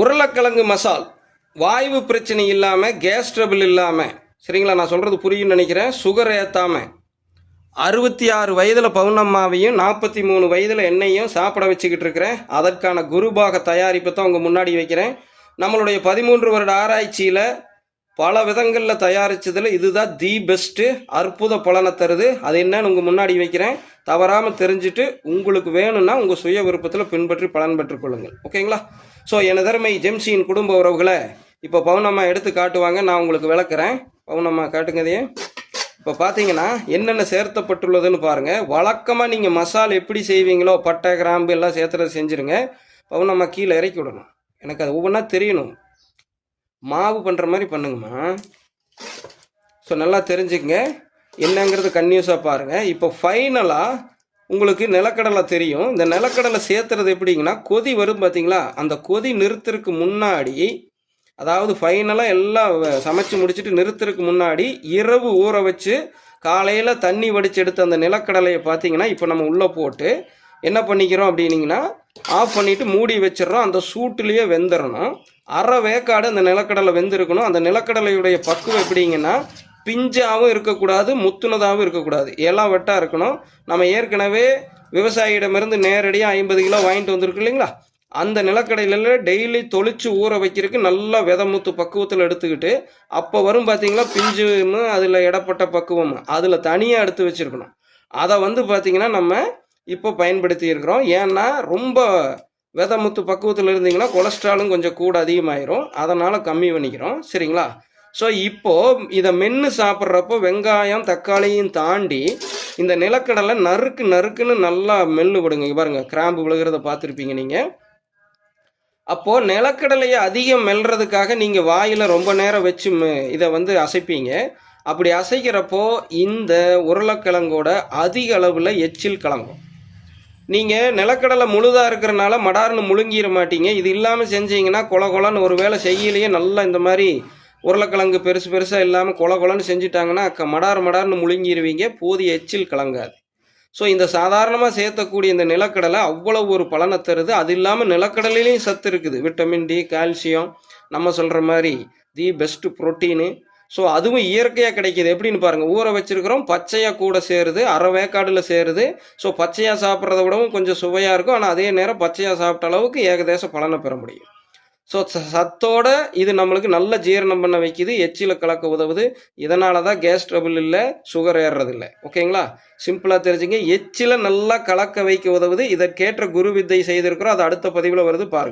உருளைக்கிழங்கு மசால். வாய்வு பிரச்சனை இல்லாமல் கேஸ் ட்ரபிள் இல்லாமல் சரிங்களா நான் சொல்கிறது புரியும்னு நினைக்கிறேன். சுகர் ஏற்றாமல் அறுபத்தி ஆறு வயதில் பவுனம்மாவையும் நாற்பத்தி மூணு வயதில் என்னையும் சாப்பிட வச்சுக்கிட்டு இருக்கிறேன். அதற்கான குருபாக தயாரிப்பு தான் உங்கள் முன்னாடி வைக்கிறேன். நம்மளுடைய பதிமூன்று வருட ஆராய்ச்சியில் பல விதங்களில் தயாரித்ததில் இதுதான் தி பெஸ்ட்டு அற்புத பலனை தருது. அது என்னன்னு உங்கள் முன்னாடி வைக்கிறேன். தவறாமல் தெரிஞ்சுட்டு உங்களுக்கு வேணும்னா உங்கள் சுய விருப்பத்தில் பின்பற்றி பலன் பெற்றுக்கொள்ளுங்கள் ஓகேங்களா? ஸோ எனதருமை ஜெம்சியின் குடும்ப உறவுகளை இப்போ பவுனம்மா எடுத்து காட்டுவாங்க நான் உங்களுக்கு விளக்குறேன். பவுனம்மா காட்டுங்கதையே இப்போ பார்த்தீங்கன்னா என்னென்ன சேர்த்தப்பட்டுள்ளதுன்னு பாருங்கள் வழக்கமாக நீங்கள் மசால் எப்படி செய்வீங்களோ பட்டை கிராம்பு எல்லாம் சேர்த்துறது செஞ்சுருங்க. பவுனம்மா கீழே இறக்கி விடணும். எனக்கு அது ஒவ்வொன்றா தெரியணும். மாவு பண்ணுற மாதிரி பண்ணுங்கம்மா. ஸோ நல்லா தெரிஞ்சுக்கங்க. என்னங்கிறது கன்யூஸாக பாருங்கள் இப்போ ஃபைனலாக உங்களுக்கு நிலக்கடலை தெரியும். இந்த நிலக்கடலை சேர்த்துறது எப்படிங்கன்னா கொதி வரும் பார்த்தீங்களா? அந்த கொதி நிறுத்துறதுக்கு முன்னாடி அதாவது ஃபைனலாக எல்லாம் வ- சமைச்சு முடிச்சுட்டு நிறுத்துறதுக்கு முன்னாடி இரவு ஊற வச்சு காலையில் தண்ணி வடித்து எடுத்த அந்த நிலக்கடலையை பார்த்தீங்கன்னா இப்போ நம்ம உள்ளே போட்டு என்ன பண்ணிக்கிறோம் அப்படின்னிங்கன்னா ஆஃப் பண்ணிவிட்டு மூடி வச்சிடுறோம். அந்த சூட்டுலேயே வெந்துடணும். அரை வேக்காடு அந்த நிலக்கடலை வெந்திருக்கணும். அந்த நிலக்கடலையுடைய பக்குவம் எப்படிங்கன்னா பிஞ்சாகவும் இருக்கக்கூடாது முத்துனதாகவும் இருக்கக்கூடாது. எல்லாம் வெட்டாக இருக்கணும். நம்ம ஏற்கனவே விவசாயியிடமிருந்து நேரடியாக ஐம்பது கிலோ வாங்கிட்டு வந்திருக்கு இல்லைங்களா? அந்த நிலக்கடையில டெய்லி தொளிச்சு ஊற வைக்கிறதுக்கு நல்லா விதமுத்து பக்குவத்தில் எடுத்துக்கிட்டு அப்போ வரும் பார்த்தீங்களா பிஞ்சுன்னு அதில் இடப்பட்ட பக்குவம். அதில் தனியாக எடுத்து வச்சுருக்கணும். அதை வந்து பார்த்தீங்கன்னா நம்ம இப்போ பயன்படுத்தி இருக்கிறோம். ஏன்னா ரொம்ப விதமுத்து பக்குவத்தில் இருந்தீங்கன்னா கொலஸ்ட்ராலும் கொஞ்சம் கூட அதிகமாயிரும். அதனால் கம்மி பண்ணிக்கிறோம். சரிங்களா? ஸோ இப்போ இதை மென்று சாப்பிட்றப்போ வெங்காயம் தக்காளியும் தாண்டி இந்த நிலக்கடலை நறுக்கு நறுக்குன்னு நல்லா மெல்லு விடுங்க. பாருங்கள் பாருங்க கிராம்பு விழுகிறத பார்த்துருப்பீங்க நீங்கள் அப்போ நிலக்கடலையை அதிகம் மெல்றதுக்காக நீங்கள் வாயில் ரொம்ப நேரம் வச்சு இதை வந்து அசைப்பீங்க. அப்படி அசைக்கிறப்போ இந்த உருளைக்கிழங்கோட அதிக அளவில் எச்சில் கலங்கும். நீங்கள் நிலக்கடலை முழுதாக இருக்கிறனால மடார்னு முழுங்கிட மாட்டீங்க. இது இல்லாமல் செஞ்சீங்கன்னா கொல கொலன்னு ஒரு வேளை செய்யலையே நல்லா இந்த மாதிரி உருளைக்கிழங்கு பெருசு பெருசாக இல்லாமல் கொல கொலன்னு செஞ்சுட்டாங்கன்னா க மடார் மடார்னு முழுங்கிடுவீங்க போதிய எச்சில் கலங்காது. ஸோ இந்த சாதாரணமாக சேர்த்தக்கூடிய இந்த நிலக்கடலை அவ்வளோ ஒரு பலனை தருது. அது இல்லாமல் நிலக்கடலையிலையும் சத்து இருக்குது. விட்டமின் டி கால்சியம் நம்ம சொல்கிற மாதிரி தி பெஸ்ட் புரோட்டீனு. ஸோ அதுவும் இயற்கையாக கிடைக்கிது. எப்படின்னு பாருங்கள் ஊற வச்சுருக்கிறோம் பச்சையாக கூட சேருது அரை வேக்காடில் சேருது. ஸோ பச்சையாக சாப்பிட்றத விடவும் கொஞ்சம் சுவையாக இருக்கும். ஆனால் அதே நேரம் பச்சையாக சாப்பிட்ட அளவுக்கு ஏகதேச பலனை பெற முடியும். ஸோ சத்தோட இது நம்மளுக்கு நல்ல ஜீரணம் பண்ண வைக்குது எச்சில கலக்க உதவுது. இதனால தான் கேஸ் ட்ரபிள் இல்லை சுகர் ஏறுறது இல்லை ஓகேங்களா சிம்பிளாக தெரிஞ்சுங்க. எச்சில நல்லா கலக்க வைக்க உதவுது. இதற்கேற்ற குரு வித்தை செய்திருக்கிறோம். அது அடுத்த பதிவில் வருது பாருங்க.